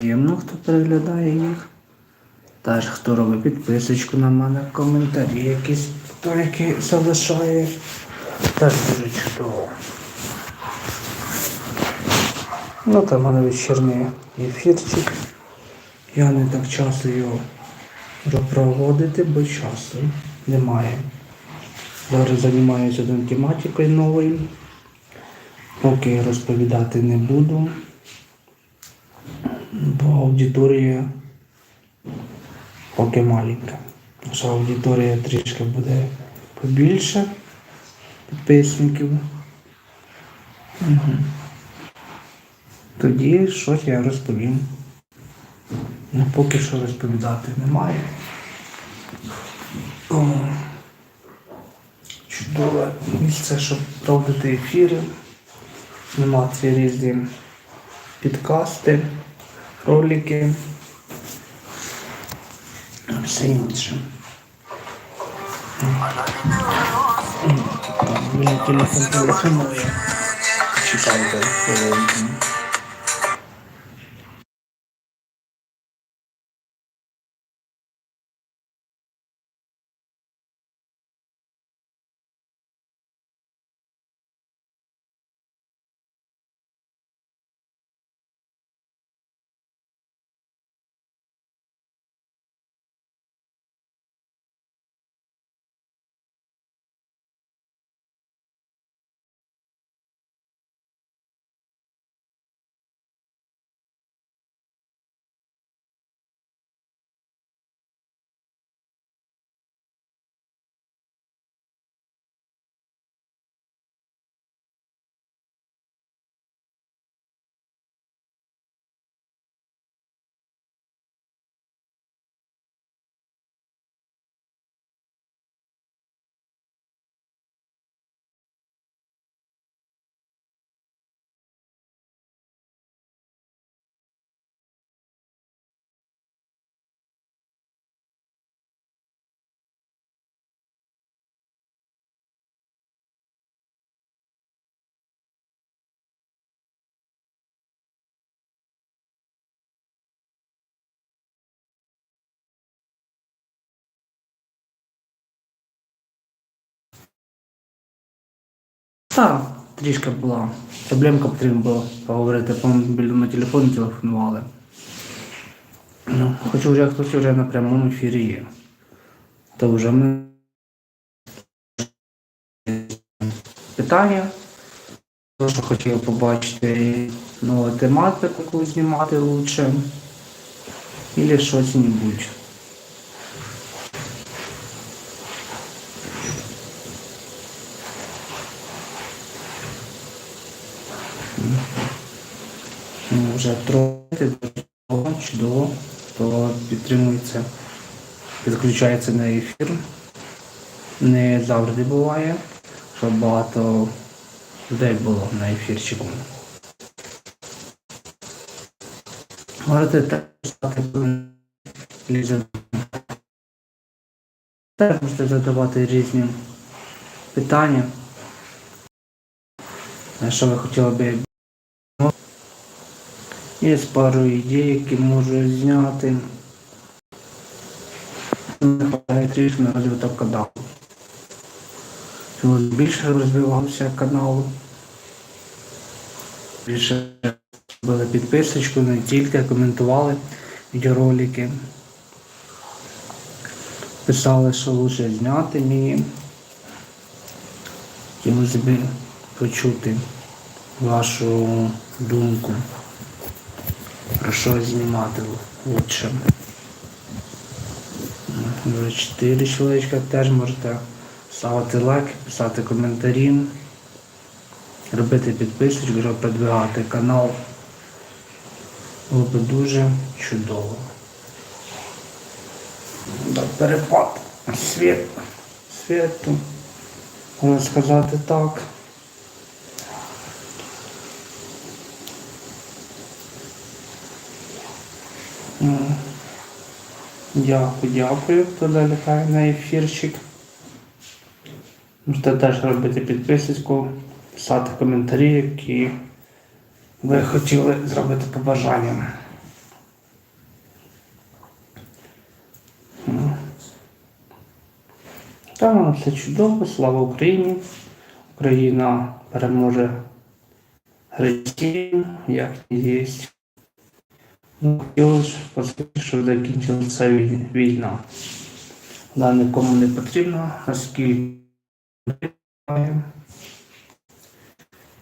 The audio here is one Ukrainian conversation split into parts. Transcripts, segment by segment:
приємно, хто переглядає їх. Теж хто робить підписочку на мене, коментарі якісь, хто які залишає. Теж дуже чудово. Ну там мене вечірній ефірчик. Я не так часто його проводити, бо часу немає. Зараз займаюся тематикою новою. Поки розповідати не буду, бо аудиторія поки маленька. Наша аудиторія трішки буде побільше підписників. Угу. Тоді щось я розповім. Ну, поки що розповідати немає. О, чудове місце, щоб проводити ефіри, знімати різні підкасти, ролики, все інше. Мені телефон телефонує. Чекайте Так, трішки була. Проблемка потрібно було поговорити по мобільному телефону телефонували. Ну, хочу вже хтось вже на прямому ефірі є. То вже ми питання. Що хотів побачити нову тематику, знімати лучше. Или щось-небудь. Ну, вже трохи чудово, то підтримується, підключається на ефір. Не завжди буває, що багато людей було на ефірчику. Можете стати лізер. Теж можете задавати різні питання. Що ви хотіли би Є пару ідей, які можу зняти. Не трішки на розвиток каналу. Більше розвивався канал. Більше робили підписочку, не тільки коментували відеоролики. Писали, що лучше зняти мені. Хотілося б почути вашу думку про що знімати лучше. Вже 4 чоловічка теж можете ставити лайки, писати коментарі, робити підписочку, щоб продвигати канал. Було б дуже чудово. Да, перепад світ, світу, можна сказати так. Дякую, дякую, хто залітає на ефірчик. Можете теж робити підписочку, писати коментарі, які ви хотіли зробити побажання. Там воно все чудово, слава Україні. Україна переможе Росію, як і є. Ну, хотілося б поскоріше, щоб закінчилася війна. Вона нікому не потрібна, оскільки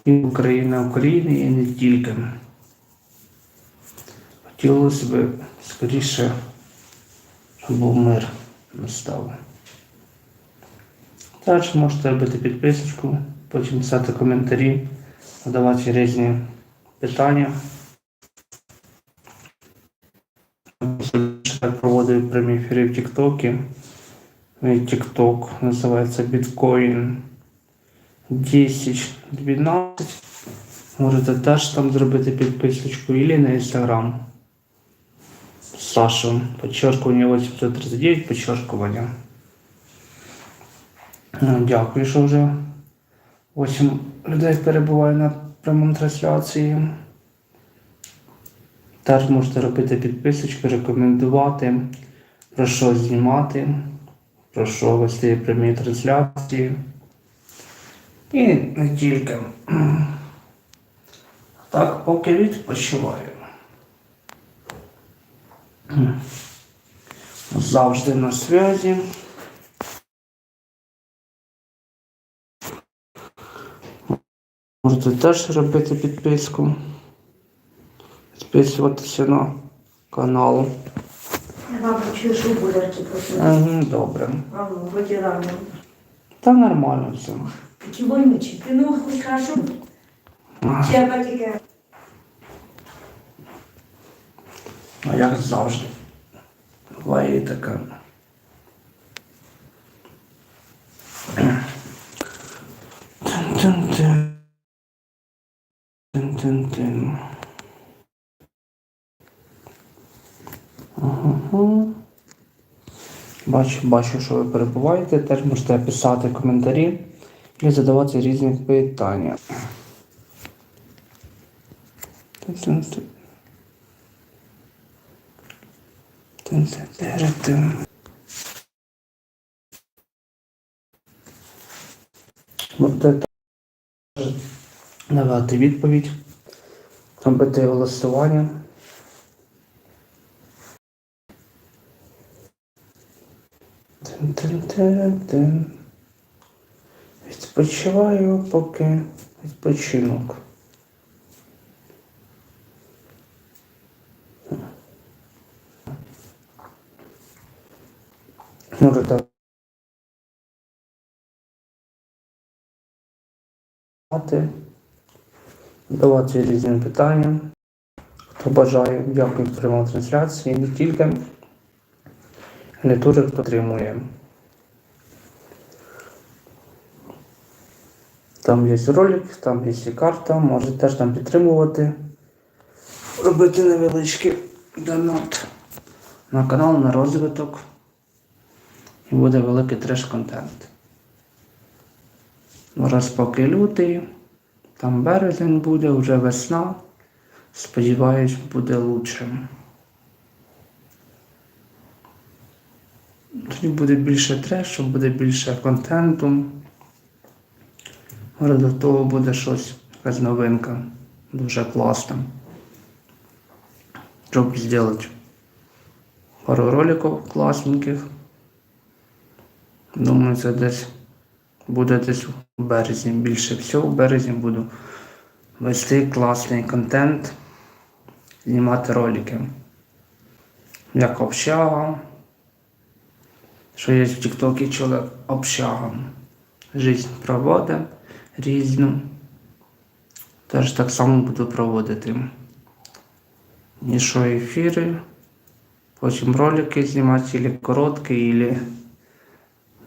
і Україна в Україні, і не тільки. Хотілося б скоріше, щоб був мир настав. Також можете робити підписочку, потім писати коментарі, задавати різні питання. Я проводив прямі ефіри в Тіктокі. Тікток називається Bitcoin 1012. Можете теж там зробити підписочку і на інстаграм. Саша, подчеркування 839, подчеркування. Ну, Дякую, що вже 8 людей перебуває на прямому трансляції. Теж можете робити підписочки, рекомендувати, про що знімати, про що вести прямі трансляції. І не тільки. Так, поки відпочиваю. Завжди на зв'язі. Можете теж робити підписку. Підписуватися на канал. Я вам що булерки просто. Мгм, Добре. Вам витирали. Та нормально все. Такі вонючі. Ти ну хоч кажу. Треба тільки. А як завжди. Буває і таке. Тин-тин-тин. Тин-тин-тин. Бачу, бачу, що ви перебуваєте. Теж можете писати коментарі і задавати різні питання. Можете давати відповідь, робити голосування. Тин-тин-тин-тин. Відпочиваю, поки відпочинок. Можете давати, давати різні питання. Хто бажає, дякую пряму трансляції. Не тільки, не дуже хто отримує. Там є ролик, там є карта, можете теж там підтримувати, робити невеличкий донат на канал, на розвиток. І буде великий треш-контент. Зараз поки лютий, там березень буде, вже весна. Сподіваюсь, буде лучше. Тоді буде більше трешу, буде більше контенту. Може до того буде щось, якась новинка. Дуже класна. Щоб зробити пару роликів класненьких. Думаю, це десь буде десь у березні. Більше всього в березні буду вести класний контент, знімати ролики. Як общага. Що є в Тіктокі чоловік общага. Жизнь проводить різну. Теж так само буду проводити. І що ефіри, потім ролики знімати, або короткі, або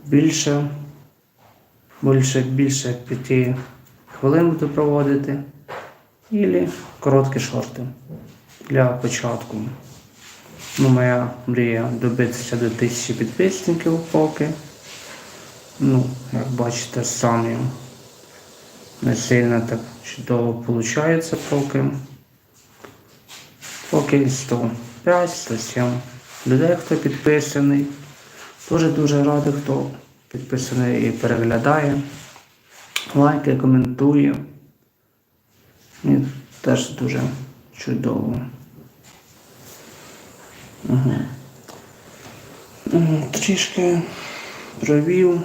більше, більше, більше п'яти хвилин буду проводити, і короткі шорти для початку. Ну, моя мрія добитися до тисячі підписників поки. Ну, як бачите, самі не сильно так чудово виходить поки. Поки 105, 107 людей, хто підписаний. Дуже дуже радий, хто підписаний і переглядає. Лайки, коментує. І теж дуже чудово. Угу. Трішки провів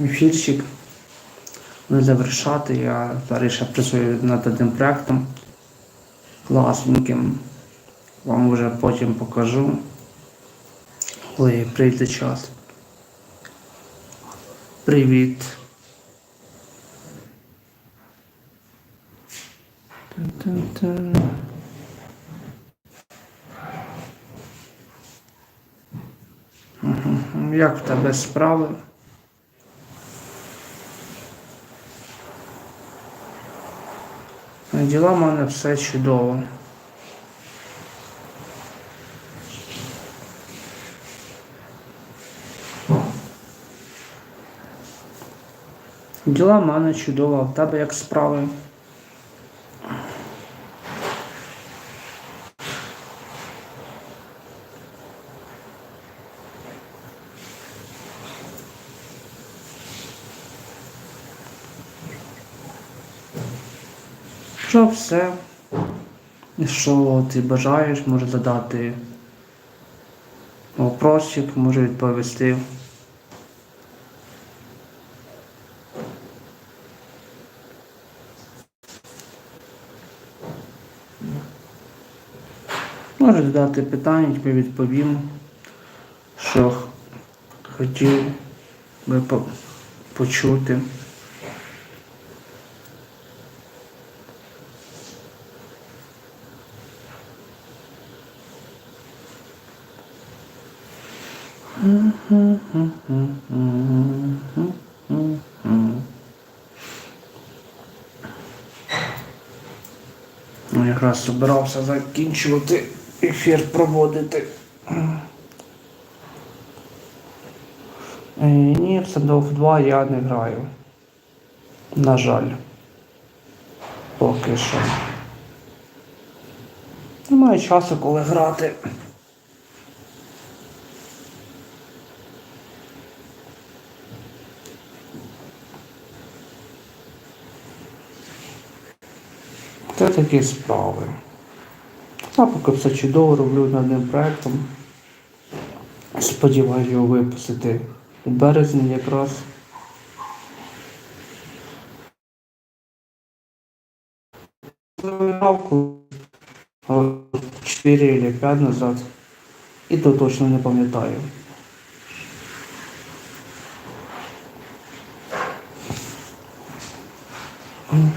ефірчик не завершати. Я зараз ще працюю над одним проектом класненьким. Вам вже потім покажу, коли прийде час. Привіт. Як в тебе справи? Діла в мене все чудово. Діла в мене чудово, в тебе як справи? Що все? Що ти бажаєш, може задати вопросик, може відповісти. Може задати питання, тобі відповім, що хотів би почути. Ну, якраз збирався закінчувати ефір проводити. І Ні, в Садов 2 я не граю. На жаль. Поки що. Немає часу, коли грати. Це такі справи. А поки все чудово роблю над одним проєктом. Сподіваюся його випустити у березні якраз. 4 или 5 назад. І то точно не пам'ятаю. Ну,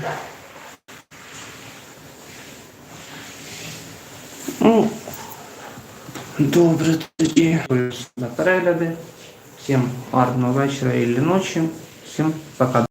добре тоді. На перегляди. Всім гарного вечора і ночі. Всім пока.